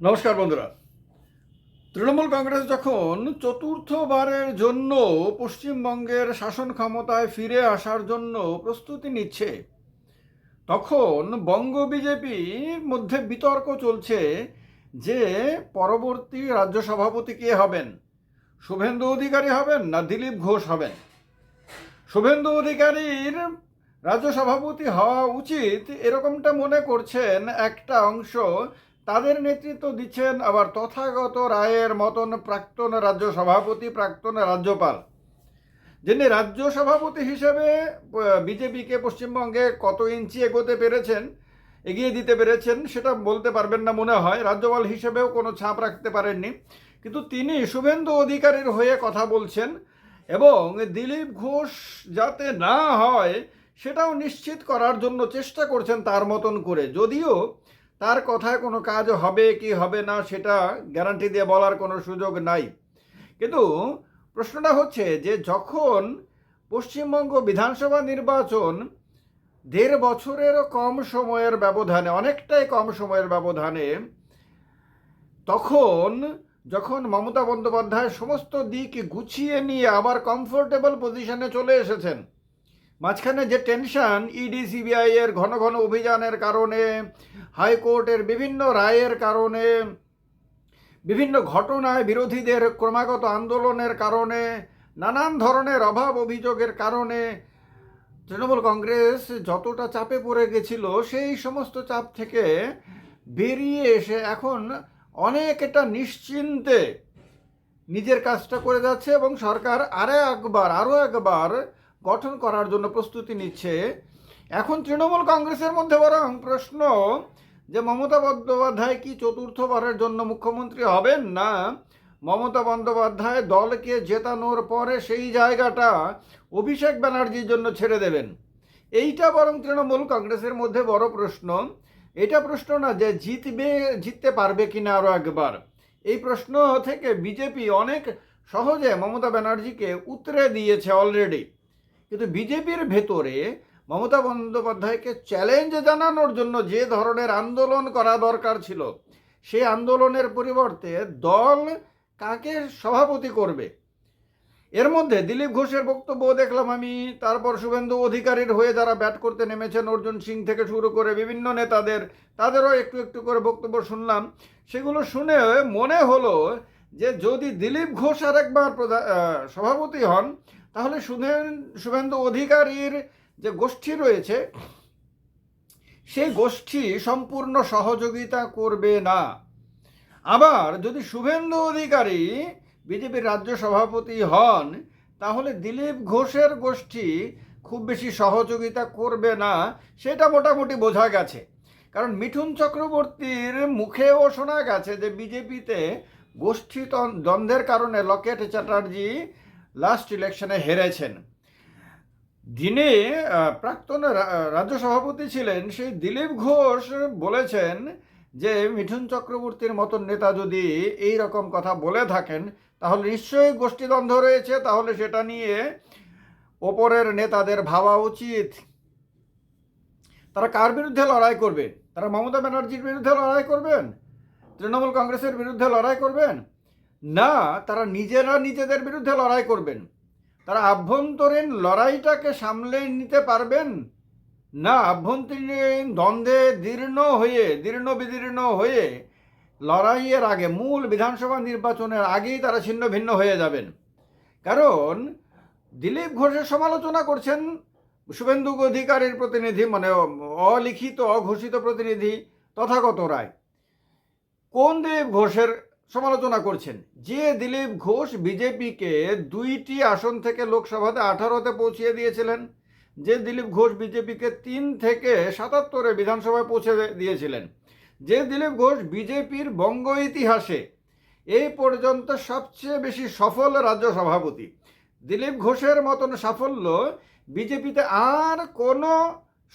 নমস্কার বন্ধুরা। তৃণমূল কংগ্রেস যখন চতুর্থবারের জন্য পশ্চিমবঙ্গের শাসন ক্ষমতায় ফিরে আসার জন্য প্রস্তুতি নিচ্ছে, তখন বঙ্গ বিজেপির মধ্যে বিতর্ক চলছে যে পরবর্তী রাজ্য সভাপতি কে হবেন? শুভেন্দু অধিকারী হবেন না দিলীপ ঘোষ হবেন? শুভেন্দু অধিকারীর রাজ্য সভাপতি হওয়া উচিত এরকমটা মনে করছেন একটা অংশ তাদের নেতৃত্ব দিচ্ছেন আবার তথাগত রায়ের মতন প্রাক্তন রাজ্য সভাপতি, প্রাক্তন রাজ্যপাল। যিনি রাজ্য সভাপতি হিসেবে বিজেপিকে পশ্চিমবঙ্গে কত ইঞ্চি এগোতে পেরেছেন, এগিয়ে দিতে পেরেছেন, সেটা বলতে পারবেন না মনে হয়। রাজ্যপাল হিসেবেও কোনো ছাপ রাখতে পারেননি। কিন্তু তিনি শুভেন্দু অধিকারীর হয়ে কথা বলছেন এবং দিলীপ ঘোষ যাতে না হয়, সেটাও নিশ্চিত করার জন্য চেষ্টা করছেন তার মতন করে। যদিও তার কথায় কোনো কাজ হবে কি হবে না সেটা গ্যারান্টি দিয়ে বলার কোনো সুযোগ নাই। কিন্তু প্রশ্নটা হচ্ছে যে যখন পশ্চিমবঙ্গ বিধানসভা নির্বাচন দেড় বছরেরও কম সময়ের ব্যবধানে, অনেকটাই কম সময়ের ব্যবধানে, তখন যখন মমতা বন্দ্যোপাধ্যায় সমস্ত দিক গুছিয়ে নিয়ে আবার কমফোর্টেবল পজিশনে চলে এসেছেন মাঝখানে যে টেনশন ইডি সিবিআই এর ঘন ঘন অভিযানের কারণে, হাইকোর্টের বিভিন্ন রায়ের কারণে, বিভিন্ন ঘটনায় বিরোধীদের ক্রমাগত আন্দোলনের কারণে, নানান ধরনের অভাব অভিযোগের কারণে তৃণমূল কংগ্রেস যতটা চাপে পড়ে গেছিল, সেই সমস্ত চাপ থেকে বেরিয়ে এসে এখন অনেকটা নিশ্চিন্তে নিজের কাজটা করে যাচ্ছে এবং সরকার আরও একবার আরও একবার গঠন করার জন্য প্রস্তুতি নিচ্ছে। এখন তৃণমূল কংগ্রেসের মধ্যে বরং প্রশ্ন যে মমতা বন্দ্যোপাধ্যায় কি চতুর্থবারের জন্য মুখ্যমন্ত্রী হবেন না? মমতা বন্দ্যোপাধ্যায় দলকে জেতানোর পরে সেই জায়গাটা অভিষেক ব্যানার্জির জন্য ছেড়ে দেবেন। এইটা বরং তৃণমূল কংগ্রেসের মধ্যে বড় প্রশ্ন। এটা প্রশ্ন না যে জিতবে, জিততে পারবে কিনা আরও একবার। এই প্রশ্ন থেকে বিজেপি অনেক সহজে মমতা ব্যানার্জিকে উতরে দিয়েছে অলরেডি। কিন্তু বিজেপির ভেতরে মমতা বন্দ্যোপাধ্যায়কে চ্যালেঞ্জ জানানোর জন্য যে ধরনের আন্দোলন করা দরকার ছিল সেই আন্দোলনের পরিবর্তে দল কাকে সভাপতি করবে? এর মধ্যে দিলীপ ঘোষের বক্তব্য দেখলাম আমি, তারপর শুভেন্দু অধিকারীর হয়ে যারা ব্যাট করতে নেমেছেন, অর্জুন সিং থেকে শুরু করে বিভিন্ন নেতাদের, তাদেরও একটু একটু করে বক্তব্য শুনলাম। সেগুলো শুনে মনে হলো যে যদি দিলীপ ঘোষ আর একবার সভাপতি হন তাহলে শুভেন্দু অধিকারীর যে গোষ্ঠী রয়েছে, সেই গোষ্ঠী সম্পূর্ণ সহযোগিতা করবে না। আবার যদি শুভেন্দু অধিকারী বিজেপির রাজ্য সভাপতি হন, তাহলে দিলীপ ঘোষের গোষ্ঠী খুব বেশি সহযোগিতা করবে না, সেটা মোটামুটি বোঝা গেছে। কারণ মিঠুন চক্রবর্তীর মুখেও শোনা গেছে যে বিজেপিতে গোষ্ঠী দ্বন্দ্বের কারণে লকেট চ্যাটার্জি লাস্ট ইলেকশনে হেরেছেন। যিনি প্রাক্তন রাজ্য সভাপতি ছিলেন সেই দিলীপ ঘোষ বলেছেন যে, মিঠুন চক্রবর্তীর মতন নেতা যদি এই রকম কথা বলে থাকেন, তাহলে নিশ্চয়ই গোষ্ঠীদ্বন্দ্ব রয়েছে, তাহলে সেটা নিয়ে ওপরের নেতাদের ভাবা উচিত। তারা কার বিরুদ্ধে লড়াই করবে? তারা মমতা ব্যানার্জির বিরুদ্ধে লড়াই করবেন? তৃণমূল কংগ্রেসের বিরুদ্ধে লড়াই করবেন? না, তারা নিজেরা নিজেদের বিরুদ্ধে লড়াই করবেন। তারা আভ্যন্তরীণ লড়াইটাকে সামলে নিতে পারবেন। না, আভ্যন্তরীণ দ্বন্দ্বে দীর্ণ হয়ে, দীর্ণ বিদীর্ণ হয়ে লড়াইয়ের আগে, মূল বিধানসভা নির্বাচনের আগেই তারা ছিন্ন ভিন্ন হয়ে যাবেন। কারণ, দিলীপ ঘোষের সমালোচনা করছেন শুভেন্দু অধিকারীর প্রতিনিধি মানে অলিখিত, অঘোষিত প্রতিনিধি তথাগত রায়। কোন দিলীপ ঘোষের সমালোচনা করছেন। যে দিলীপ ঘোষ বিজেপিকে দুইটি আসন থেকে লোকসভাতে আঠারোতে পৌঁছিয়ে দিয়েছিলেন, যে দিলীপ ঘোষ বিজেপিকে তিন থেকে সাতাত্তরে বিধানসভায় পৌঁছে দিয়েছিলেন, যে দিলীপ ঘোষ বিজেপির বঙ্গ ইতিহাসে এই পর্যন্ত সবচেয়ে বেশি সফল রাজ্য সভাপতি। দিলীপ ঘোষের মতন সাফল্য বিজেপিতে আর কোনো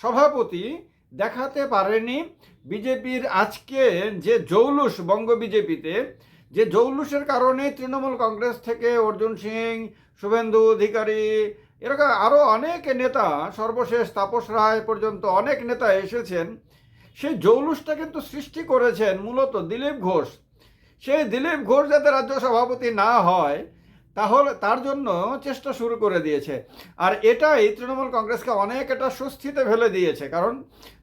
সভাপতি দেখাতে পারেনি। বিজেপির আজকে যে জৌলুস, বঙ্গ বিজেপিতে, যে জৌলুসের কারণে তৃণমূল কংগ্রেস থেকে অর্জুন সিং, শুভেন্দু অধিকারী, এরকম আরও অনেক নেতা, সর্বশেষ তাপস রায় পর্যন্ত অনেক নেতা এসেছেন। সেই জৌলুসটা কিন্তু সৃষ্টি করেছেন মূলত দিলীপ ঘোষ। সেই দিলীপ ঘোষ যাতে রাজ্য সভাপতি না হয় তাহলে তার জন্য চেষ্টা শুরু করে দিয়েছে। আর এটাই তৃণমূল কংগ্রেসকে অনেক এটা স্বস্তিতে ফেলে দিয়েছে। কারণ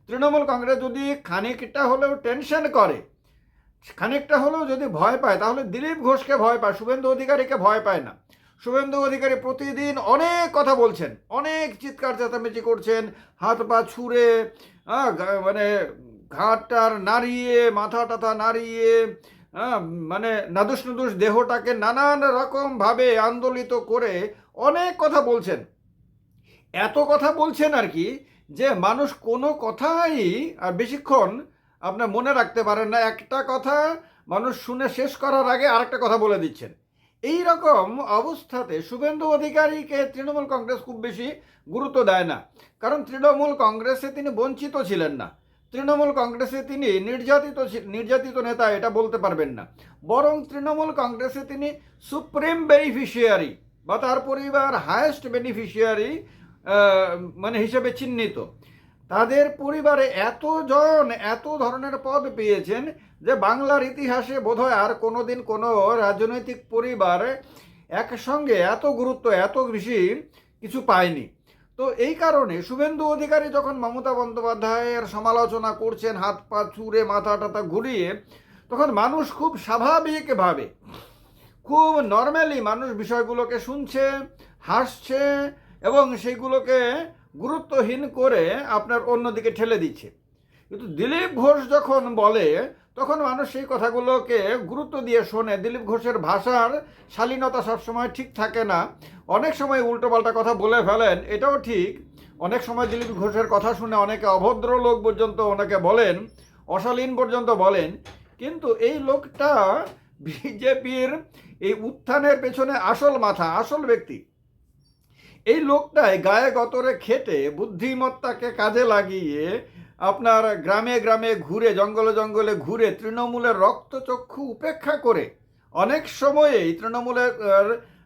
তৃণমূল কংগ্রেস যদি খানিকটা হলেও টেনশন করে, খানিকটা হলেও যদি ভয় পায়, তাহলে দিলীপ ঘোষকে ভয় পায়, শুভেন্দু অধিকারীকে ভয় পায় না। শুভেন্দু অধিকারী প্রতিদিন অনেক কথা বলছেন, অনেক চিৎকার চেঁচামেচি করছেন, হাত পা ছুঁড়ে মানে ঘাটটার নাড়িয়ে, মাথা টাথা নাড়িয়ে মানে নাদুস নুদুস দেহটাকে নানান রকমভাবে আন্দোলিত করে অনেক কথা বলছেন। এত কথা বলছেন আর কি যে মানুষ কোনো কথাই আর বেশিক্ষণ আপনার মনে রাখতে পারেন না। একটা কথা মানুষ শুনে শেষ করার আগে আরেকটা কথা বলে দিচ্ছেন। এই রকম অবস্থাতে শুভেন্দু অধিকারীকে তৃণমূল কংগ্রেস খুব বেশি গুরুত্ব দেয় না। কারণ তৃণমূল কংগ্রেসে তিনি বঞ্চিত ছিলেন না। তৃণমূল কংগ্রেসে তিনি নির্যাতিত নির্যাতিত নেতা, এটা বলতে পারবেন না। বরং তৃণমূল কংগ্রেসে তিনি সুপ্রিম বেনিফিশিয়ারি বা তার পরিবার হায়েস্ট বেনিফিশিয়ারি মানে হিসেবে চিহ্নিত। তাদের পরিবারে এতজন, এত ধরনের পদ পেয়েছেন যে বাংলার ইতিহাসে বোধহয় আর কোনোদিন কোনো রাজনৈতিক পরিবার একসঙ্গে এত গুরুত্ব, এত বেশি কিছু পায়নি। তো এই কারণে শুভেন্দু অধিকারী যখন মমতা বন্দ্যোপাধ্যায়ের সমালোচনা করছেন, হাত পা চুড়ে মাথা টাথা ঘুরিয়ে, তখন মানুষ খুব স্বাভাবিকভাবে খুব নর্মালি মানুষ বিষয়গুলোকে শুনছে, হাসছে এবং সেইগুলোকে গুরুত্বহীন করে আপনার অন্যদিকে ঠেলে দিচ্ছে। কিন্তু দিলীপ ঘোষ যখন বলে তখন মানুষ সেই কথাগুলোকে গুরুত্ব দিয়ে শোনে। দিলীপ ঘোষের ভাষার শালীনতা সবসময় ঠিক থাকে না। অনেক সময় উল্টোপাল্টা কথা বলে ফেলেন, এটাও ঠিক। অনেক সময় দিলীপ ঘোষের কথা শুনে অনেকে অভদ্র লোক পর্যন্ত ওনাকে বলেন, অশালীন পর্যন্ত বলেন। কিন্তু এই লোকটা বিজেপির এই উত্থানের পেছনে আসল মাথা, আসল ব্যক্তি। এই লোকটাই গায়ে গতরে খেটে বুদ্ধিমত্তাকে কাজে লাগিয়ে আপনার গ্রামে গ্রামে ঘুরে, জঙ্গলে জঙ্গলে ঘুরে তৃণমূলের রক্তচক্ষু উপেক্ষা করে অনেক সময়েই তৃণমূলের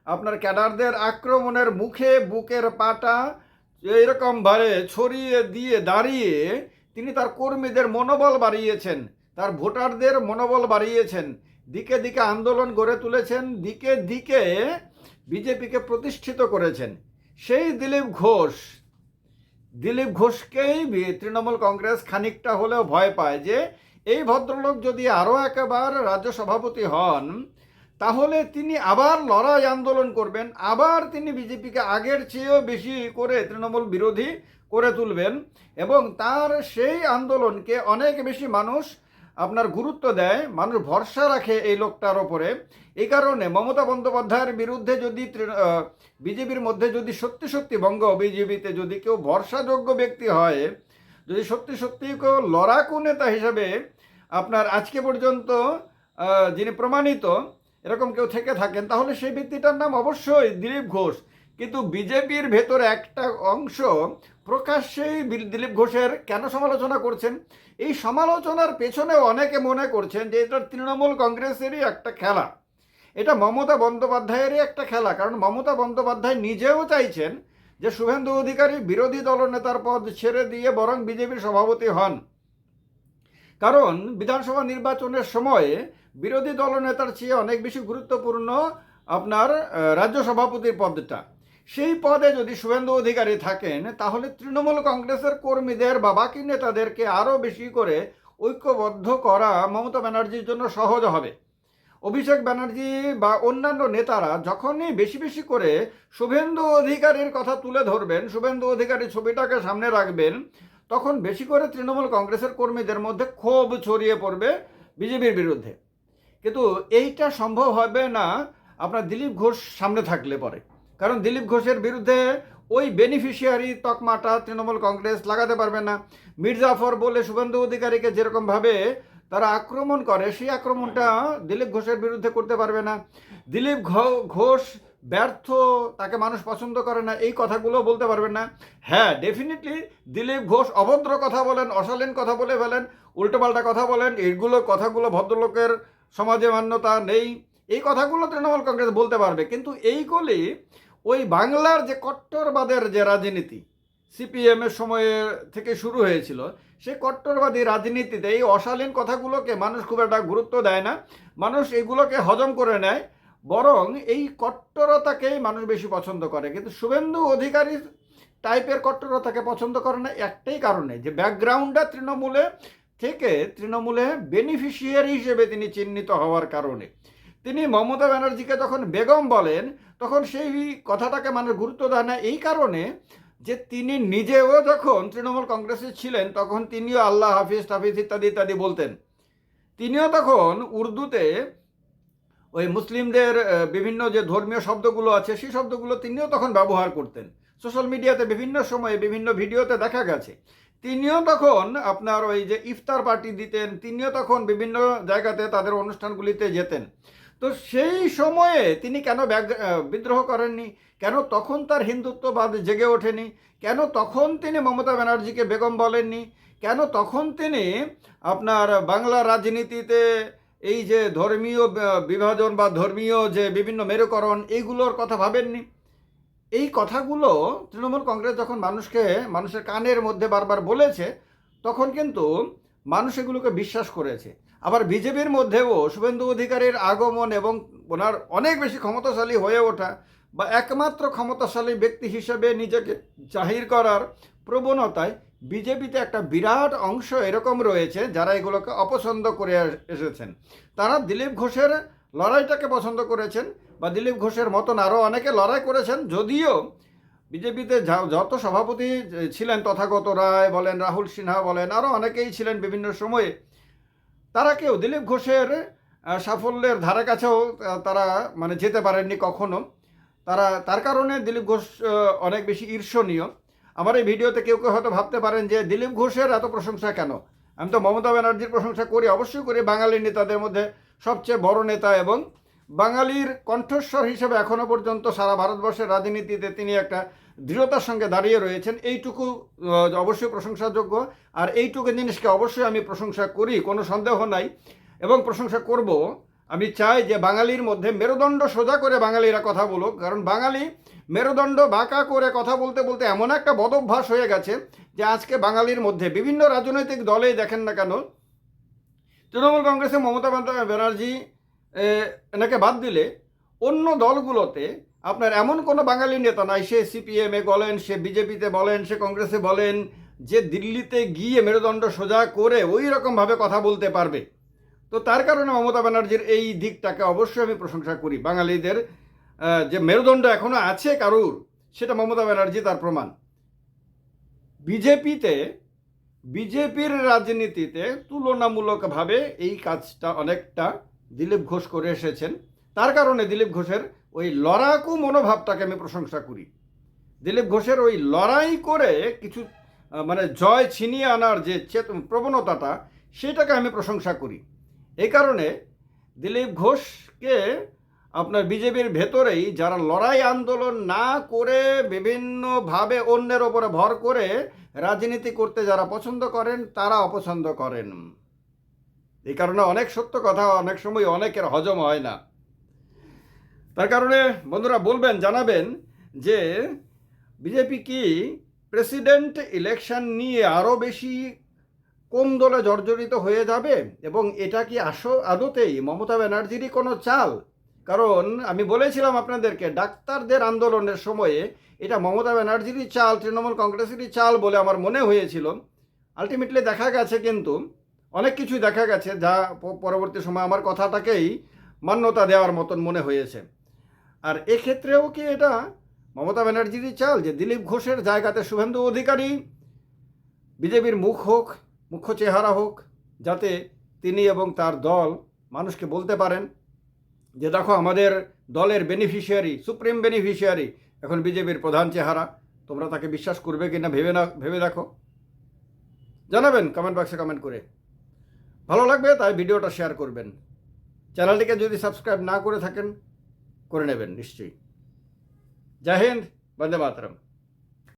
আপনার ক্যাডারদের আক্রমণের মুখে বুকের পাটা এইরকমভাবে ছড়িয়ে দিয়ে দাঁড়িয়ে তিনি তার কর্মীদের মনোবল বাড়িয়েছেন, তার ভোটারদের মনোবল বাড়িয়েছেন, দিকে দিকে আন্দোলন গড়ে তুলেছেন, দিকে দিকে বিজেপিকে প্রতিষ্ঠিত করেছেন। সেই দিলীপ ঘোষ দিলীপ ঘোষকেই তৃণমূল কংগ্রেস খানিকটা হলেও ভয় পায় যে, এই ভদ্রলোক যদি আরও একবার রাজ্য সভাপতি হন, তাহলে তিনি আবার লড়াই আন্দোলন করবেন, আবার তিনি বিজেপিকে আগের চেয়েও বেশি করে তৃণমূল বিরোধী করে তুলবেন এবং তার সেই আন্দোলনকে অনেক বেশি মানুষ আপনার গুরুত্ব দেয়, মানুষ ভরসা রাখে এই লোকটার ওপরে। এই কারণে মমতা বন্দ্যোপাধ্যায়ের বিরুদ্ধে যদি বিজেপির মধ্যে যদি সত্যি সত্যি বঙ্গ বিজেপিতে যদি কেউ ভরসাযোগ্য ব্যক্তি হয়, যদি সত্যি সত্যি কেউ লড়াকু নেতা হিসাবে আপনার আজকে পর্যন্ত যিনি প্রমাণিত, এরকম কেউ থেকে থাকেন, তাহলে সেই ব্যক্তিটার নাম অবশ্যই দিলীপ ঘোষ। কিন্তু বিজেপির ভেতরে একটা অংশ প্রকাশ্যেই দিলীপ ঘোষের কেন সমালোচনা করছেন? এই সমালোচনার পেছনে অনেকে মনে করছেন যে এটা তৃণমূল কংগ্রেসেরই একটা খেলা। এটা মমতা বন্দ্যোপাধ্যায়েরই একটা খেলা, কারণ মমতা বন্দ্যোপাধ্যায় নিজেও চাইছেন যে শুভেন্দু অধিকারী বিরোধী দলনেতার পদ ছেড়ে দিয়ে বরং বিজেপির সভাপতি হন। কারণ বিধানসভা নির্বাচনের সময়ে বিরোধী দলনেতার চেয়ে অনেক বেশি গুরুত্বপূর্ণ আপনার রাজ্য সভাপতির পদটা। সেই পদে যদি শুভেন্দু অধিকারী থাকেন, তাহলে তৃণমূল কংগ্রেসের কর্মীদের বা বাকি নেতাদেরকে আরও বেশি করে ঐক্যবদ্ধ করা মমতা ব্যানার্জির জন্য সহজ হবে। অভিষেক ব্যানার্জি বা অন্যান্য নেতারা যখনই বেশি বেশি করে শুভেন্দু অধিকারীর কথা তুলে ধরবেন, শুভেন্দু অধিকারী ছবিটাকে সামনে রাখবেন, তখন বেশি করে তৃণমূল কংগ্রেসের কর্মীদের মধ্যে ক্ষোভ ছড়িয়ে পড়বে বিজেপির বিরুদ্ধে। কিন্তু এইটা সম্ভব হবে না, আপনার দিলীপ ঘোষ সামনে থাকলে পরে। কারণ দিলীপ ঘোষের বিরুদ্ধে ওই বেনিফিশিয়ারি তকমাটা তৃণমূল কংগ্রেস লাগাতে পারবে না। মির্জাফর বলে শুভেন্দু অধিকারীকে যেরকমভাবে তারা আক্রমণ করে, সেই আক্রমণটা দিলীপ ঘোষের বিরুদ্ধে করতে পারবে না। দিলীপ ঘোষ ব্যর্থ, তাকে মানুষ পছন্দ করে না, এই কথাগুলো বলতে পারবেন না। হ্যাঁ ডেফিনেটলি দিলীপ ঘোষ অভদ্র কথা বলেন, অশালীন কথা বলে ফেলেন, উল্টোপাল্টা কথা বলেন, এইগুলো কথাগুলো ভদ্রলোকের সমাজে মান্যতা নেই। এই কথাগুলো তৃণমূল কংগ্রেস বলতে পারবে, কিন্তু এইগুলি ওই বাংলার যে কট্টরবাদের যে রাজনীতি সিপিএমের সময়ে থেকে শুরু হয়েছিল, সেই কট্টরবাদী রাজনীতিতে এই অশালীন কথাগুলোকে মানুষ খুব একটা গুরুত্ব দেয় না। মানুষ এগুলোকে হজম করে নেয়, বরং এই কট্টরতাকেই মানুষ বেশি পছন্দ করে। কিন্তু শুভেন্দু অধিকারী টাইপের কট্টরতাকে পছন্দ করে না, একটাই কারণে যে ব্যাকগ্রাউন্ডটা তৃণমূলে থেকে তৃণমূলে বেনিফিশিয়ারি হিসেবে তিনি চিহ্নিত হওয়ার কারণে। তিনি মমতা ব্যানার্জিকে যখন বেগম বলেন তখন সেই কথাটাকে মানুষ গুরুত্ব দেয় না। এই কারণে যে তিনি নিজেও যখন তৃণমূল কংগ্রেসে ছিলেন, তখন তিনিও আল্লাহ হাফিজ টাফিজ ইত্যাদি ইত্যাদি বলতেন। তিনিও তখন উর্দুতে ওই মুসলিমদের বিভিন্ন যে ধর্মীয় শব্দগুলো আছে, সেই শব্দগুলো তিনিও তখন ব্যবহার করতেন। সোশ্যাল মিডিয়াতে বিভিন্ন সময়ে, বিভিন্ন ভিডিওতে দেখা গেছে। তিনিও তখন আপনার ওই যে ইফতার পার্টি দিতেন, তিনিও তখন বিভিন্ন জায়গাতে তাদের অনুষ্ঠানগুলিতে যেতেন। তো সেই সময়ে তিনি কেন বিদ্রোহ করেননি? কেন তখন তার হিন্দুত্ববাদ জেগে ওঠেনি? কেন তখন তিনি মমতা ব্যানার্জিকে বেগম বলেননি? কেন তখন তিনি আপনার বাংলা রাজনীতিতে এই যে ধর্মীয় বিভাজন বা ধর্মীয় যে বিভিন্ন মেরুকরণ এইগুলোর কথা ভাবেননি? এই কথাগুলো তৃণমূল কংগ্রেস যখন মানুষকে, মানুষের কানের মধ্যে বারবার বলেছে, তখন কিন্তু মানুষ এগুলোকে বিশ্বাস করেছে। আবার বিজেপির মধ্যেও শুভেন্দু অধিকারীর আগমন এবং ওনার অনেক বেশি ক্ষমতাশালী হয়ে ওঠা বা একমাত্র ক্ষমতাশালী ব্যক্তি হিসেবে নিজেকে জাহির করার প্রবণতায় বিজেপিতে একটা বিরাট অংশ এরকম রয়েছে যারা এগুলোকে অপছন্দ করে এসেছেন। তারা দিলীপ ঘোষের লড়াইটাকে পছন্দ করেছেন বা দিলীপ ঘোষের মতন আরও অনেকে লড়াই করেছেন, যদিও বিজেপিতে যত সভাপতি ছিলেন তথাগত রায় বলেন, রাহুল সিনহা বলেন আরও অনেকেই ছিলেন বিভিন্ন সময়ে তারা কেউ? দিলীপ ঘোষের সাফল্যের ধারে কাছেও তারা মানে যেতে পারেননি কখনো। তারা, তার কারণে দিলীপ ঘোষ অনেক বেশি ঈর্ষণীয়। আমার এই ভিডিওতে কেউ কেউ হয়তো ভাবতে পারেন যে, দিলীপ ঘোষের এত প্রশংসা কেন? আমি তো মমতা ব্যানার্জির প্রশংসা করি, অবশ্যই করি। বাঙালি নেতাদের মধ্যে সবচেয়ে বড় নেতা এবং বাঙালির কণ্ঠস্বর হিসেবে এখনও পর্যন্ত সারা ভারতবর্ষের রাজনীতিতে তিনি একটা দৃঢ়তার সঙ্গে দাঁড়িয়ে রয়েছেন, এইটুকু অবশ্যই প্রশংসাযোগ্য। আর এইটুকু জিনিসকে অবশ্যই আমি প্রশংসা করি, কোনো সন্দেহ নাই। এবং প্রশংসা করব, আমি চাই যে বাঙালির মধ্যে মেরুদণ্ড সোজা করে বাঙালিরা কথা বলুক, কারণ বাঙালি মেরুদণ্ড বাঁকা করে কথা বলতে বলতে এমন একটা বদভ্যাস হয়ে গেছে যে আজকে বাঙালির মধ্যে বিভিন্ন রাজনৈতিক দলেই দেখেন না কেন, তৃণমূল কংগ্রেসে মমতা ব্যানার্জি এনাকে বাদ দিলে অন্য দলগুলোতে আপনার এমন কোনো বাঙালি নেতা নাই, সে সিপিএমে বলেন, সে বিজেপিতে বলেন, সে কংগ্রেসে বলেন, যে দিল্লিতে গিয়ে মেরুদণ্ড সোজা করে ওই রকমভাবে কথা বলতে পারবে। তো তার কারণে মমতা ব্যানার্জির এই দিকটাকে অবশ্যই আমি প্রশংসা করি। বাঙালিদের যে মেরুদণ্ড এখনও আছে কারুর, সেটা মমতা ব্যানার্জি তার প্রমাণ। বিজেপিতে, বিজেপির রাজনীতিতে তুলনামূলকভাবে এই কাজটা অনেকটা দিলীপ ঘোষ করে এসেছেন। তার কারণে দিলীপ ঘোষের ওই লড়াকু মনোভাবটাকে আমি প্রশংসা করি। দিলীপ ঘোষের ওই লড়াই করে কিছু মানে জয় ছিনিয়ে আনার যে প্রবণতাটা, সেটাকে আমি প্রশংসা করি। এই কারণে দিলীপ ঘোষকে আপনার বিজেপির ভেতরেই যারা লড়াই আন্দোলন না করে বিভিন্নভাবে অন্যের ওপরে ভর করে রাজনীতি করতে যারা পছন্দ করেন, তারা অপছন্দ করেন। এই কারণে অনেক সত্য কথা, অনেক সময় অনেকের হজম হয় না। তার কারণে বন্ধুরা বলবেন, জানাবেন যে বিজেপি কি প্রেসিডেন্ট ইলেকশন নিয়ে আরও বেশি কোন দলে জর্জরিত হয়ে যাবে এবং এটা কি আস আদতেই? মমতা ব্যানার্জিরই কোনো চাল? কারণ আমি বলেছিলাম আপনাদেরকে, ডাক্তারদের আন্দোলনের সময়ে এটা মমতা ব্যানার্জিরই চাল, তৃণমূল কংগ্রেসেরই চাল বলে আমার মনে হয়েছিল। আলটিমেটলি দেখা গেছে কিন্তু, অনেক কিছু দেখা গেছে যা পরবর্তী সময় আমার কথাটাকেই মান্যতা দেওয়ার মতন মনে হয়েছে। আর এক্ষেত্রেও কি এটা মমতা ব্যানার্জিরই চাল যে দিলীপ ঘোষের জায়গাতে শুভেন্দু অধিকারী বিজেপির মুখ হোক, মুখ্য চেহারা হোক, যাতে তিনি এবং তার দল মানুষকে বলতে পারেন যে দেখো আমাদের দলের বেনিফিশিয়ারি সুপ্রিম বেনিফিশিয়ারি এখন বিজেপির প্রধান চেহারা। তোমরা তাকে বিশ্বাস করবে কি না ভেবে না ভেবে দেখো। জানাবেন কমেন্ট বক্সে কমেন্ট করে। ভালো লাগবে তাই ভিডিওটা শেয়ার করবেন। চ্যানেলটিকে যদি সাবস্ক্রাইব না করে থাকেন করে নেবেন নিশ্চয়ই জয় হিন্দ বন্দে মাতরম